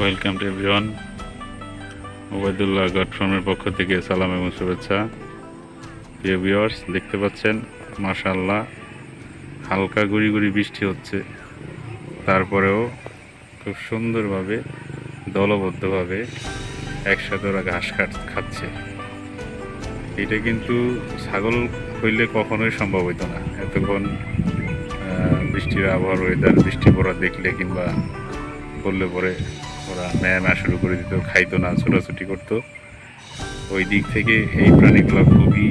Welcome to everyone Obaidullah God পক্ষ থেকে সালাম এবং শুভেচ্ছা। প্রিয় ভিউয়ার্স দেখতে পাচ্ছেন, মাশাআল্লাহ, হালকা গুড়ি গুড়ি বৃষ্টি হচ্ছে। তারপরেও খুব সুন্দরভাবে, দলবদ্ধভাবে একসাথে ওরা ঘাস কাট খাচ্ছে। এটা কিন্তু ছাগল হইলে কখনোই সম্ভব হইতো না। এতক্ষণ বৃষ্টির আবহাওয়ার ওয়েদার বৃষ্টি পড়া দেখলে কিংবা পড়লে পরে ওরা ম্যা ম্যা শুরু করে দিত, খাইতো না, ছোটাছুটি করতো। ওই দিক থেকে এই প্রাণীগুলো খুবই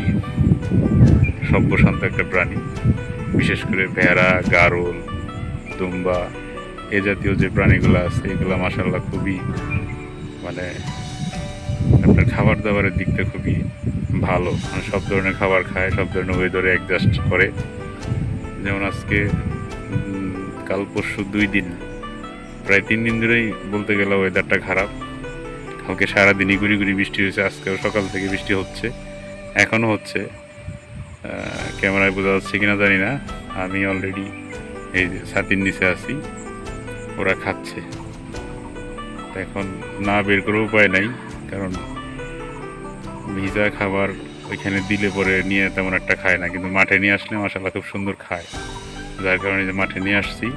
সভ্যশান্ত একটা প্রাণী। বিশেষ করে ভেড়া, গারল, দুম্বা, এ জাতীয় যে প্রাণীগুলো আছে, এগুলো মাসাল্লাহ খুবই মানে আপনার খাবার দাবারের দিকটা খুবই ভালো। মানে সব ধরনের খাবার খায়, সব ধরনের ওয়েদারে অ্যাডজাস্ট করে। যেমন আজকে কাল পরশু দুই দিন প্রায় তিন দিন ধরেই বলতে গেলে ওয়েদারটা খারাপ। কালকে সারাদিনই গুড়ি গুড়ি বৃষ্টি হয়েছে, আজকেও সকাল থেকে বৃষ্টি হচ্ছে, এখনও হচ্ছে। ক্যামেরায় বোঝা যাচ্ছে কিনা জানি না, আমি অলরেডি এই ছাতির নিচে আছি, ওরা খাচ্ছে। এখন না বের করার উপায় নাই, কারণ ভিজা খাবার ওইখানে দিলে পরে নিয়ে তেমন একটা খায় না, কিন্তু মাঠে নিয়ে আসলে মাসাল্লাহ খুব সুন্দর খায়। যার কারণে যে মাঠে নিয়ে আসছি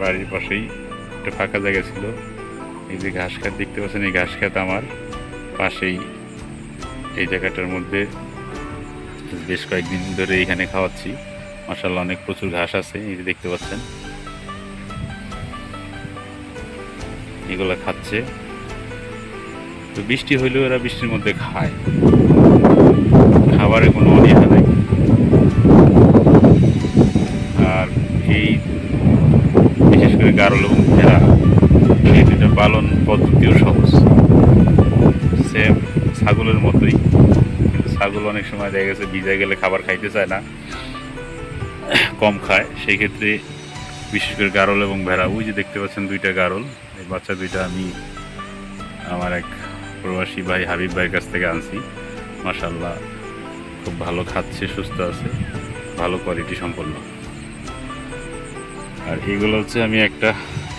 বাড়ির পাশেই একটা ফাঁকা জায়গা ছিল। এই যে ঘাস খাত দেখতে পাচ্ছেন, এই ঘাস খাত আমার পাশেই। এই জায়গাটার মধ্যে বেশ কয়েকদিন ধরে এখানে খাওয়াচ্ছি। মাসাল্লাহ অনেক প্রচুর ঘাস আছে, এই যে দেখতে পাচ্ছেন। এগুলা খাচ্ছে। তো বৃষ্টি হইলেও এরা বৃষ্টির মধ্যে খায়। খাবারে কোনো অনীহা নেই। গারল ভেড়া এই দুটো পালন পদ্ধতিও সহজ। সেম ছাগলের মতোই, কিন্তু ছাগল অনেক সময় দেখা গেছে ভিজা গেলে খাবার খাইতে চায় না, কম খায়। সেই ক্ষেত্রে বিশেষ করে গারল এবং ভেড়া, ওই যে দেখতে পাচ্ছেন দুইটা গারল, এই বাচ্চা দুইটা আমি আমার এক প্রবাসী ভাই হাবিব ভাইয়ের কাছ থেকে আনছি। মাসাল্লাহ খুব ভালো খাচ্ছে, সুস্থ আছে, ভালো কোয়ালিটি সম্পন্ন। আর এগুলো হচ্ছে আমি একটা,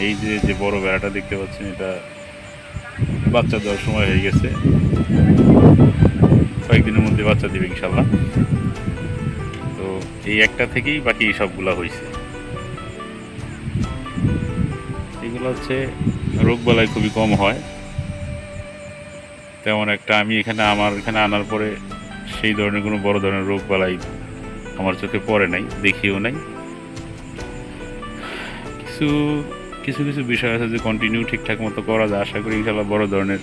এই যে বড় বেড়াটা দেখতে পাচ্ছেন, এটা বাচ্চা দেওয়ার সময় হয়ে গেছে। কয়েকদিনের মধ্যে বাচ্চা দিবে ইনশাল্লাহ। তো এই একটা থেকেই বাকি সবগুলা হয়েছে এগুলো হচ্ছে রোগ বালাই খুবই কম হয়। তেমন একটা আমি এখানে, আমার এখানে আনার পরে সেই ধরনের কোনো বড় ধরনের রোগ বালাই আমার চোখে পড়ে নাই, দেখিও নাই। কিছু কিছু কিছু বিষয় আছে যে কন্টিনিউ ঠিকঠাক মতো করা যায়। আশা করি ইনশাল্লাহ বড় ধরনের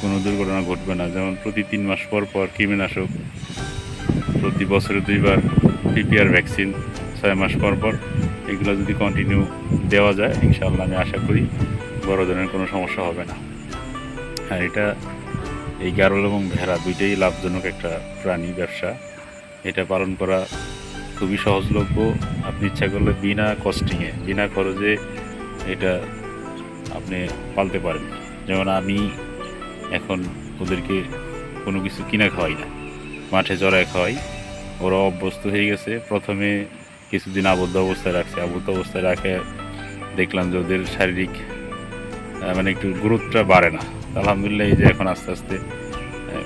কোনো দুর্ঘটনা ঘটবে না। যেমন প্রতি তিন মাস পর পর কৃমিনাশক, প্রতি বছরে দুইবার পিপিআর ভ্যাকসিন ছয় মাস পর পর এগুলো যদি কন্টিনিউ দেওয়া যায়, ইনশাল্লাহ আমি আশা করি বড় ধরনের কোনো সমস্যা হবে না। আর এটা এই গারল এবং ভেড়া দুইটাই লাভজনক একটা প্রাণী, ব্যবসা। এটা পালন করা খুবই সহজলভ্য। আপনি ইচ্ছা করলে বিনা কস্টিংয়ে বিনা খরচে এটা আপনি পালতে পারেন। যেমন আমি এখন ওদেরকে কোনো কিছু কিনে খাওয়াই না। মাঠে চড়ায় খাওয়াই। ওরা অভ্যস্ত হয়ে গেছে। প্রথমে কিছুদিন আবদ্ধ অবস্থায় রাখছে। আবদ্ধ অবস্থায় রাখে, দেখলাম যে ওদের শারীরিক মানে একটু গুরুত্বটা বাড়ে না। আলহামদুলিল্লাহ, এই যে এখন আস্তে আস্তে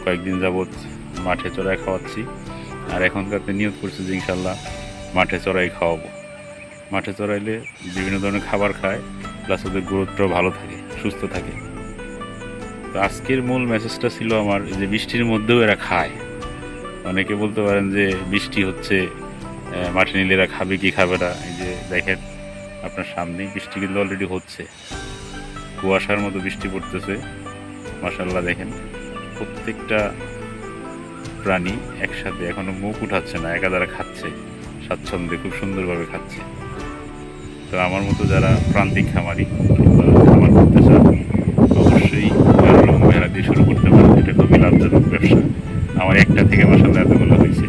কয়েকদিন যাবৎ মাঠে চড়ায় খাওয়াচ্ছি। আর এখনকারতে নিয়োগ করছে যে ইনশাল্লাহ মাঠে চড়াই খাওয়াবো। মাঠে চড়াইলে বিভিন্ন ধরনের খাবার খায় প্লাস ওদের গ্রোথটাও ভালো থাকে, সুস্থ থাকে। তো আজকের মূল মেসেজটা ছিল আমার যে বৃষ্টির মধ্যেও এরা খায়। অনেকে বলতে পারেন যে বৃষ্টি হচ্ছে মাঠে নিলে এরা খাবে কি খাবে না? এই যে দেখেন আপনার সামনেই বৃষ্টি কিন্তু অলরেডি হচ্ছে। কুয়াশার মতো বৃষ্টি পড়তেছে। মাসাল্লাহ দেখেন, প্রত্যেকটা প্রাণী একসাথে এখনও মুখ উঠাচ্ছে না একাধারে খাচ্ছে, স্বাচ্ছন্দ্যে খুব সুন্দরভাবে খাচ্ছে। তো আমার মতো যারা প্রান্তিক খামারি খামার করতে চান, অবশ্যই ভেড়া দিয়ে শুরু করতে পারেন। এটা খুবই লাভজনক ব্যবসা। আমার একটা থেকে মাসাল্লাহ এতগুলো হয়েছে।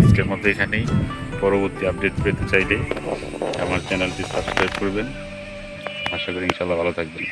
আজকের মধ্যে এখানেই। পরবর্তী আপডেট পেতে চাইলে আমার চ্যানেলটি সাবস্ক্রাইব করবেন। আশা করি ইনশাল্লাহ ভালো থাকবেন।